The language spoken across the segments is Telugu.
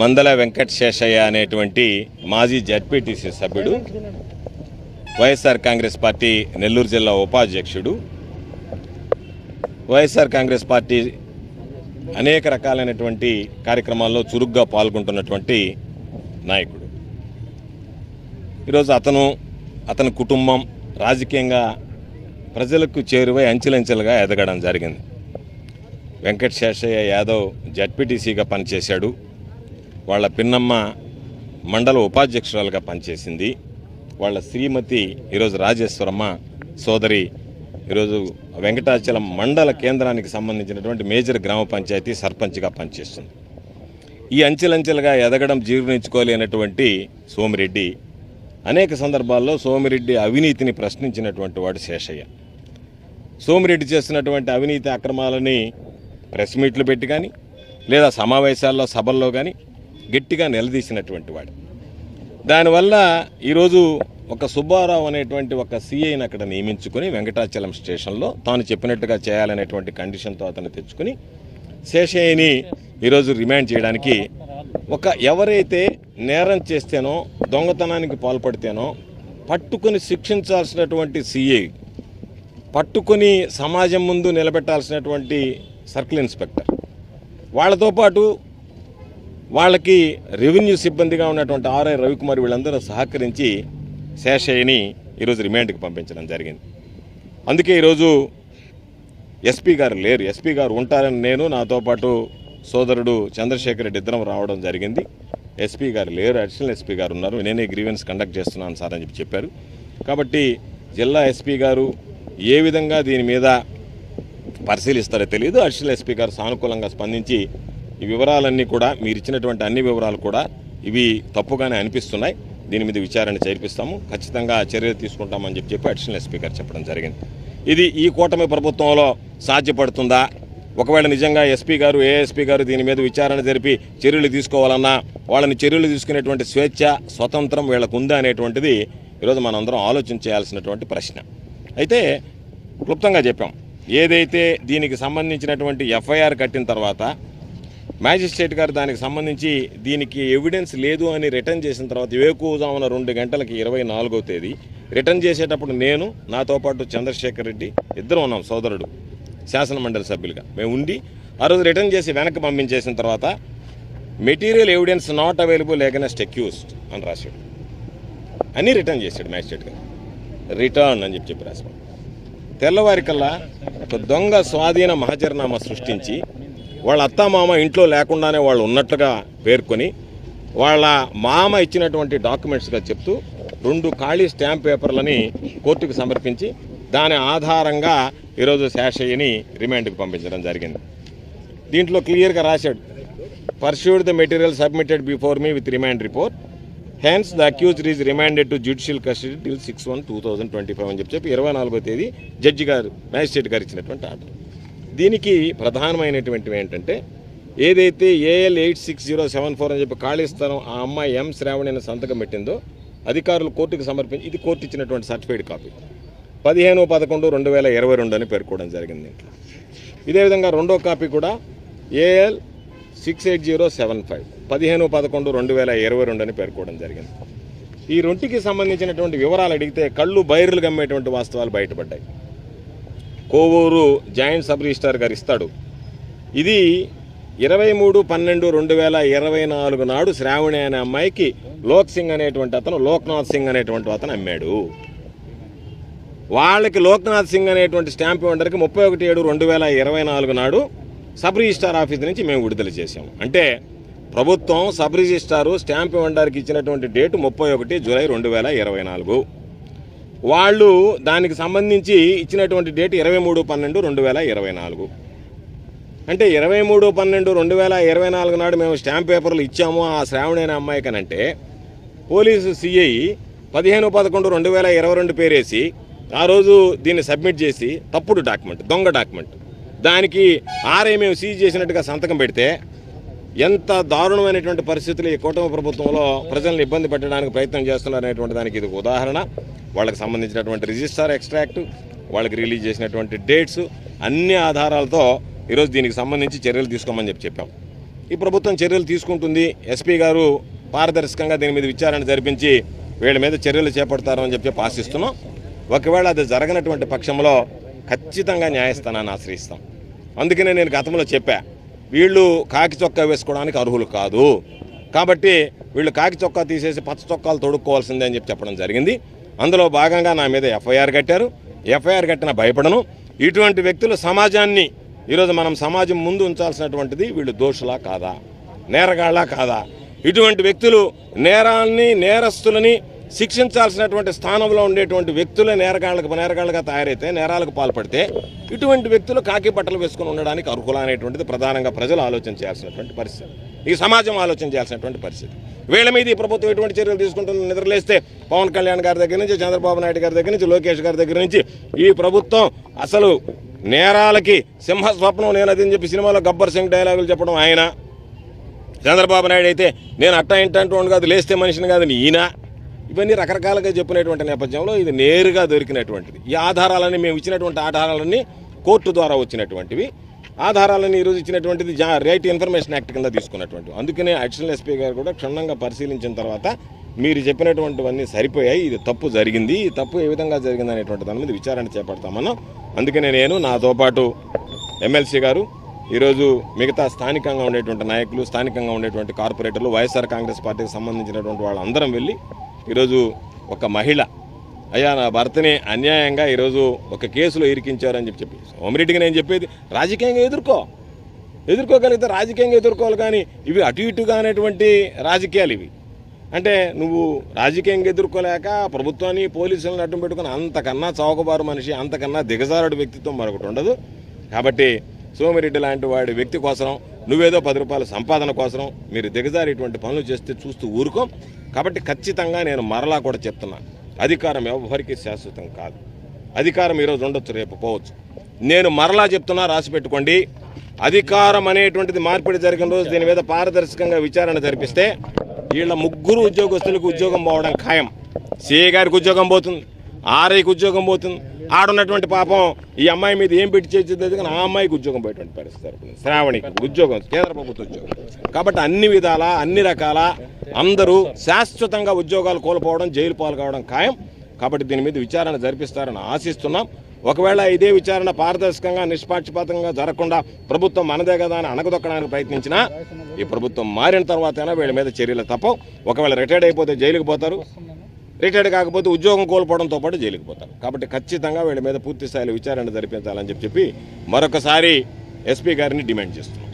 మందల వెంకట శేషయ్య అనేటువంటి మాజీ జడ్పీటీసీ సభ్యుడు వైఎస్ఆర్ కాంగ్రెస్ పార్టీ నెల్లూరు జిల్లా ఉపాధ్యక్షుడు. వైఎస్ఆర్ కాంగ్రెస్ పార్టీ అనేక రకాలైనటువంటి కార్యక్రమాల్లో చురుగ్గా పాల్గొంటున్నటువంటి నాయకుడు. ఈరోజు అతను అతని కుటుంబం రాజకీయంగా ప్రజలకు చేరువై అంచెలంచెలుగా ఎదగడం జరిగింది. వెంకట శేషయ్య యాదవ్ జడ్పీటీసీగా పనిచేశాడు. వాళ్ళ పిన్నమ్మ మండల ఉపాధ్యక్షురాలుగా పనిచేసింది. వాళ్ళ శ్రీమతి ఈరోజు రాజేశ్వరమ్మ సోదరి ఈరోజు వెంకటాచలం మండల కేంద్రానికి సంబంధించినటువంటి మేజర్ గ్రామ పంచాయతీ సర్పంచ్గా పనిచేస్తుంది. ఈ అంచెలంచెలుగా ఎదగడం జీర్ణించుకోలేనటువంటి సోమిరెడ్డి అనేక సందర్భాల్లో సోమిరెడ్డి అవినీతిని ప్రశ్నించినటువంటి వాడు శేషయ్య. సోమిరెడ్డి చేస్తున్నటువంటి అవినీతి అక్రమాలని ప్రెస్ మీట్లు పెట్టి కానీ లేదా సమావేశాల్లో సభల్లో కానీ గట్టిగా నిలదీసినటువంటి వాడు. దానివల్ల ఈరోజు ఒక సుబ్బారావు అనేటువంటి ఒక సీఐని అక్కడ నియమించుకొని వెంకటాచలం స్టేషన్లో తాను చెప్పినట్టుగా చేయాలనేటువంటి కండిషన్తో అతను తెచ్చుకొని శేషయ్యని ఈరోజు రిమాండ్ చేయడానికి ఒక ఎవరైతే నేరం చేస్తేనో దొంగతనానికి పాల్పడితేనో పట్టుకొని శిక్షించాల్సినటువంటి సీఐ పట్టుకుని సమాజం ముందు నిలబెట్టాల్సినటువంటి సర్కిల్ ఇన్స్పెక్టర్ వాళ్ళతో పాటు వాళ్ళకి రెవెన్యూ సిబ్బందిగా ఉన్నటువంటి ఆర్ఐ రవికుమార్ వీళ్ళందరూ సహకరించి శేషయ్యని ఈరోజు రిమాండ్కి పంపించడం జరిగింది. అందుకే ఈరోజు ఎస్పీ గారు లేరు. ఎస్పీ గారు ఉంటారని నేను నాతో పాటు సోదరుడు చంద్రశేఖర్ రెడ్డి ఇద్దరం రావడం జరిగింది. ఎస్పీ గారు లేరు. అడిషనల్ ఎస్పీ గారు ఉన్నారు. నేనే గ్రీవెన్స్ కండక్ట్ చేస్తున్నాను సార్ అని చెప్పి చెప్పారు. కాబట్టి జిల్లా ఎస్పీ గారు ఏ విధంగా దీని మీద పరిశీలిస్తారో తెలియదు అడిషనల్ ఎస్పీ గారు సానుకూలంగా స్పందించి ఈ వివరాలన్నీ కూడా మీరు ఇచ్చినటువంటి అన్ని వివరాలు కూడా ఇవి తప్పుగానే అనిపిస్తున్నాయి. దీని మీద విచారణ చేర్పిస్తాము. ఖచ్చితంగా చర్యలు తీసుకుంటామని చెప్పి చెప్పి అడిషనల్ ఎస్పీ గారు చెప్పడం జరిగింది. ఇది ఈ కూటమి ప్రభుత్వంలో సాధ్యపడుతుందా? ఒకవేళ నిజంగా ఎస్పీ గారు ఏఎస్పీ గారు దీని మీద విచారణ జరిపి చర్యలు తీసుకోవాలన్నా వాళ్ళని చర్యలు తీసుకునేటువంటి స్వేచ్ఛ స్వతంత్రం వీళ్ళకు ఉందా అనేటువంటిది ఈరోజు మనందరం ఆలోచన చేయాల్సినటువంటి ప్రశ్న. అయితే క్లుప్తంగా చెప్పాం. ఏదైతే దీనికి సంబంధించినటువంటి ఎఫ్ఐఆర్ కట్టిన తర్వాత మ్యాజిస్ట్రేట్ గారు దానికి సంబంధించి దీనికి ఎవిడెన్స్ లేదు అని రిటర్న్ చేసిన తర్వాత వేకువజామున రెండు గంటలకి ఇరవై నాలుగో తేదీ. రిటర్న్ చేసేటప్పుడు నేను నాతో పాటు చంద్రశేఖర్ రెడ్డి ఇద్దరం ఉన్నాం సోదరుడు శాసన మండలి సభ్యులుగా. మేము ఉండి ఆ రోజు రిటర్న్ చేసి వెనక్కి పంపించేసిన తర్వాత material evidence not available against accused అని రాశాడు. అని రిటర్న్ చేశాడు మ్యాజిస్ట్రేట్ గారు. రిటర్న్ అని చెప్పి చెప్పి రాశాడు. తెల్లవారికల్లా ఒక దొంగ స్వాధీన మహజర్నామా సృష్టించి వాళ్ళ అత్త మామ ఇంట్లో లేకుండానే వాళ్ళు ఉన్నట్టుగా పేర్కొని వాళ్ళ మామ ఇచ్చినటువంటి డాక్యుమెంట్స్గా చెప్తూ రెండు ఖాళీ స్టాంప్ పేపర్లని కోర్టుకు సమర్పించి దాని ఆధారంగా ఈరోజు శాషయ్యని రిమాండ్కి పంపించడం జరిగింది. దీంట్లో క్లియర్గా రాశాడు perused the material submitted before me with remand report hence the accused is remanded to judicial custody till six one two thousand twenty five అని చెప్పి ఇరవై నాలుగో తేదీ జడ్జి గారు మ్యాజిస్ట్రేట్ గారు ఇచ్చినటువంటి ఆర్డర్. దీనికి ప్రధానమైనటువంటివి ఏంటంటే ఏదైతే AL eight six zero seven four అని చెప్పి ఖాళీ స్థలం ఆ అమ్మాయి ఎం శ్రావణి అనే సంతకం పెట్టిందో అధికారులు కోర్టుకు సమర్పించి ఇది కోర్టు ఇచ్చినటువంటి సర్టిఫైడ్ కాపీ పదిహేను పదకొండు రెండు వేల ఇరవై రెండు అని పేర్కోవడం జరిగింది దీంట్లో. ఇదే విధంగా రెండో కాపీ కూడా AL six eight zero seven five పదిహేను పదకొండు రెండు వేల ఇరవై రెండు అని పేర్కోవడం జరిగింది. ఈ రెంటికి సంబంధించినటువంటి వివరాలు అడిగితే కళ్ళు బైర్లు గమ్మేటువంటి వాస్తవాలు బయటపడ్డాయి. కోవూరు జాయింట్ సబ్ రిజిస్టార్ గారు ఇస్తాడు. ఇది ఇరవై మూడు పన్నెండు రెండు వేల ఇరవై నాలుగు నాడు శ్రావణి అనే అమ్మాయికి లోక్ సింగ్ అనేటువంటి అతను లోక్నాథ్ సింగ్ అనేటువంటి అతను అమ్మాడు. వాళ్ళకి లోక్నాథ్ సింగ్ అనేటువంటి స్టాంప్ వెండర్కి ముప్పై ఒకటి ఏడు రెండు వేల ఇరవై నాలుగు నాడు సబ్ రిజిస్టార్ ఆఫీస్ నుంచి మేము విడుదల చేసాము అంటే ప్రభుత్వం సబ్ రిజిస్టారు స్టాంప్ వెండర్కి ఇచ్చినటువంటి డేటు ముప్పై ఒకటి జూలై రెండు వేల ఇరవై నాలుగు. వాళ్ళు దానికి సంబంధించి ఇచ్చినటువంటి డేట్ ఇరవై మూడు పన్నెండు రెండు వేల ఇరవై నాలుగు. అంటే ఇరవై మూడు పన్నెండు రెండు వేల ఇరవై నాలుగు నాడు మేము స్టాంప్ పేపర్లు ఇచ్చాము ఆ శ్రావణైన అమ్మాయికనంటే పోలీసు సిఐ పదిహేను పదకొండు రెండు వేల ఇరవై రెండు పేరేసి ఆ రోజు దీన్ని సబ్మిట్ చేసి తప్పుడు డాక్యుమెంట్ దొంగ డాక్యుమెంట్. దానికి ఆర్ఐ మేము సీజ్ చేసినట్టుగా సంతకం పెడితే ఎంత దారుణమైనటువంటి పరిస్థితులు ఈ కూటమి ప్రభుత్వంలో ప్రజల్ని ఇబ్బంది పెట్టడానికి ప్రయత్నం చేస్తున్నారు అనేటువంటి దానికి ఇది ఉదాహరణ. వాళ్ళకి సంబంధించినటువంటి రిజిస్టార్ ఎక్స్ట్రాక్ట్ వాళ్ళకి రిలీజ్ చేసినటువంటి డేట్స్ అన్ని ఆధారాలతో ఈరోజు దీనికి సంబంధించి చర్యలు తీసుకోమని చెప్పి చెప్పాం. ఈ ప్రభుత్వం చర్యలు తీసుకుంటుంది. ఎస్పీ గారు పారదర్శకంగా దీని మీద విచారణ జరిపించి వీళ్ళ మీద చర్యలు చేపడతారని చెప్పి ఆశిస్తున్నాం. ఒకవేళ అది జరగనటువంటి పక్షంలో ఖచ్చితంగా న్యాయస్థానాన్ని ఆశ్రయిస్తాం. అందుకనే నేను గతంలో చెప్పా వీళ్ళు కాకి చొక్కా వేసుకోవడానికి అర్హులు కాదు. కాబట్టి వీళ్ళు కాకి చొక్కా తీసేసి పచ్చ చొక్కాలు తొడుక్కోవాల్సిందే అని చెప్పి చెప్పడం జరిగింది. అందులో భాగంగా నా మీద ఎఫ్ఐఆర్ కట్టారు. ఎఫ్ఐఆర్ కట్టిన భయపడను. ఇటువంటి వ్యక్తులు సమాజాన్ని ఈరోజు మనం సమాజం ముందు ఉంచాల్సినటువంటిది వీళ్ళు దోషులా కాదా? నేరగాళ్ళ కాదా? ఇటువంటి వ్యక్తులు నేరాల్ని నేరస్తులని శిక్షించాల్సినటువంటి స్థానంలో ఉండేటువంటి వ్యక్తులే నేరగాళ్ళకు నేరగాళ్ళగా తయారైతే నేరాలకు పాల్పడితే ఇటువంటి వ్యక్తులు కాకి బట్టలు వేసుకుని ఉండడానికి అర్హులు అనేటువంటిది ప్రధానంగా ప్రజలు ఆలోచన చేయాల్సినటువంటి పరిస్థితి. ఈ సమాజం ఆలోచన చేయాల్సినటువంటి పరిస్థితి. వీళ్ళ మీద ఈ ప్రభుత్వం ఎటువంటి చర్యలు తీసుకుంటుందో నిద్రలేస్తే పవన్ కళ్యాణ్ గారి దగ్గర నుంచి చంద్రబాబు నాయుడు గారి దగ్గర నుంచి లోకేష్ గారి దగ్గర నుంచి ఈ ప్రభుత్వం అసలు నేరాలకి సింహస్వప్నం నేనది అని చెప్పి సినిమాలో గబ్బర్ సింగ్ డైలాగులు చెప్పడం ఆయన. చంద్రబాబు నాయుడు అయితే నేను అట్ట ఇంటంటూ కాదు లేస్తే మనిషిని కాదు ఈయన. ఇవన్నీ రకరకాలుగా చెప్పినటువంటి నేపథ్యంలో ఇది నేరుగా దొరికినటువంటిది. ఈ ఆధారాలని మేము ఇచ్చినటువంటి ఆధారాలన్నీ కోర్టు ద్వారా వచ్చినటువంటివి. ఆధారాలను ఈరోజు ఇచ్చినటువంటిది జా రైట్ ఇన్ఫర్మేషన్ యాక్ట్ కింద తీసుకున్నటువంటివి. అందుకనే అడిషనల్ ఎస్పీ గారు కూడా క్షుణ్ణంగా పరిశీలించిన తర్వాత మీరు చెప్పినటువంటివన్నీ సరిపోయాయి ఇది తప్పు జరిగింది ఈ తప్పు ఏ విధంగా జరిగింది అనేటువంటి దాని మీద విచారణ చేపడతామన్నా. అందుకనే నేను నాతో పాటు ఎమ్మెల్సీ గారు ఈరోజు మిగతా స్థానికంగా ఉండేటువంటి నాయకులు స్థానికంగా ఉండేటువంటి కార్పొరేటర్లు వైఎస్ఆర్ కాంగ్రెస్ పార్టీకి సంబంధించినటువంటి వాళ్ళందరం వెళ్ళి ఈరోజు ఒక మహిళ. అయ్యా నా భర్తని అన్యాయంగా ఈరోజు ఒక కేసులో ఇరికించారని చెప్పి చెప్పి. సోమిరెడ్డికి నేను చెప్పేది రాజకీయంగా ఎదుర్కో. ఎదుర్కోగలిగితే రాజకీయంగా ఎదుర్కోవాలి కానీ ఇవి అటు ఇటుగా అనేటువంటి రాజకీయాలు ఇవి. అంటే నువ్వు రాజకీయంగా ఎదుర్కోలేక ప్రభుత్వాన్ని పోలీసులను అడ్డం పెట్టుకుని అంతకన్నా చౌకబారు మనిషి అంతకన్నా దిగజారుడు వ్యక్తిత్వం మరొకటి ఉండదు. కాబట్టి సోమిరెడ్డి లాంటి వాడి వ్యక్తి కోసం నువ్వేదో పది రూపాయల సంపాదన కోసం మీరు దిగజారేటువంటి పనులు చేస్తే చూస్తూ ఊరుకో. కాబట్టి ఖచ్చితంగా నేను మరలా కూడా చెప్తున్నాను అధికారం ఎవరికి శాశ్వతం కాదు. అధికారం ఈరోజు ఉండొచ్చు రేపు పోవచ్చు. నేను మరలా చెప్తున్నా రాసి పెట్టుకోండి. అధికారం అనేటువంటిది మార్పిడి జరిగిన రోజు దీని మీద పారదర్శకంగా విచారణ జరిపిస్తే వీళ్ళ ముగ్గురు ఉద్యోగస్తులకు ఉద్యోగం పోవడం ఖాయం. సిఏ గారికి ఉద్యోగం పోతుంది. ఆర్ఐకి ఉద్యోగం పోతుంది. ఆడున్నటువంటి పాపం ఈ అమ్మాయి మీద ఏం పెట్టి చేసేది కానీ ఆ అమ్మాయికి ఉద్యోగం పోయేటువంటి పరిస్థితి శ్రావణికి ఉద్యోగం కేంద్ర ప్రభుత్వ ఉద్యోగం. కాబట్టి అన్ని విధాల అన్ని రకాల అందరూ శాశ్వతంగా ఉద్యోగాలు కోల్పోవడం జైలు పాలు కావడం ఖాయం. కాబట్టి దీని మీద విచారణ జరిపిస్తారని ఆశిస్తున్నాం. ఒకవేళ ఇదే విచారణ పారదర్శకంగా నిష్పాక్షపాతంగా జరగకుండా ప్రభుత్వం మనదే కదా అని అనగదొక్కడానికి ప్రయత్నించినా ఈ ప్రభుత్వం మారిన తర్వాతైనా వీళ్ళ మీద చర్యలు తప్పవు. ఒకవేళ రిటైర్డ్ అయిపోతే జైలుకి పోతారు. రిటైర్డ్ కాకపోతే ఉద్యోగం కోల్పోవడంతో పాటు జైలుకి పోతారు. కాబట్టి ఖచ్చితంగా వీళ్ళ మీద పూర్తి స్థాయిలో విచారణ జరిపించాలని చెప్పి చెప్పి మరొకసారి ఎస్పీ గారిని డిమాండ్ చేస్తున్నాం.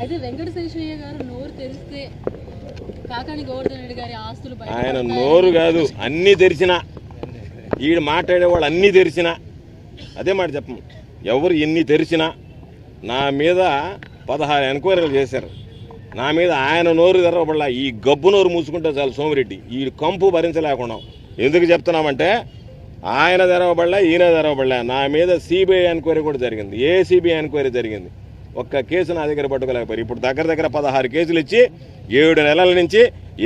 ఆయన నోరు కాదు అన్నీ తెరిచిన ఈడు మాట్లాడేవాళ్ళు అన్నీ తెరిచిన అదే మాట చెప్పము ఎవరు ఎన్ని తెరిచినా నా మీద పదహారు ఎంక్వైరీలు చేశారు. నా మీద ఆయన నోరు తెరవబడలా ఈ గబ్బు నోరు మూసుకుంటే చాలు సోమిరెడ్డి. ఈ కంపు భరించలేకుండా ఎందుకు చెప్తున్నామంటే ఆయన తెరవబడలే ఈయన తెరవబడలే. నా మీద సిబిఐ ఎంక్వైరీ కూడా జరిగింది. ఏసీబీ ఎంక్వైరీ జరిగింది? ఒక్క కేసు నా దగ్గర పట్టుకోలేకపోయారు. ఇప్పుడు దగ్గర దగ్గర పదహారు కేసులు ఇచ్చి ఏడు నెలల నుంచి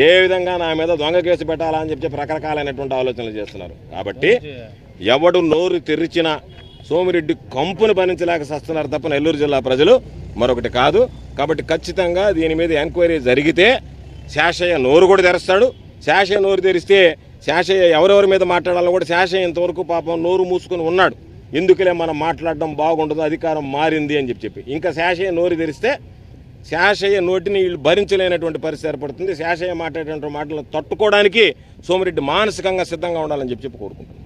ఏ విధంగా నా మీద దొంగ కేసు పెట్టాలా అని చెప్పి రకరకాలైనటువంటి ఆలోచనలు చేస్తున్నారు. కాబట్టి ఎవడు నోరు తెరిచినా సోమిరెడ్డి కంపును భరించలేక సస్తున్నారు తప్ప నెల్లూరు జిల్లా ప్రజలు మరొకటి కాదు. కాబట్టి ఖచ్చితంగా దీని మీద ఎంక్వైరీ జరిగితే శాషయ్య నోరు కూడా తెరుస్తాడు. శాషయ్య నోరు తెరిస్తే శాషయ్య ఎవరెవరి మీద మాట్లాడాలో కూడా శాషయ్య ఇంతవరకు పాపం నోరు మూసుకొని ఉన్నాడు. ఎందుకులే మనం మాట్లాడడం బాగుండదు అధికారం మారింది అని చెప్పి చెప్పి. ఇంకా శాషయ్య నోరు తెరిస్తే శాషయ్య నోటిని వీళ్ళు భరించలేనటువంటి పరిస్థితి ఏర్పడుతుంది. శాషయ్య మాట్లాడేటువంటి మాటలు తట్టుకోవడానికి సోమిరెడ్డి మానసికంగా సిద్ధంగా ఉండాలని చెప్పి చెప్పి కోరుకుంటున్నాను.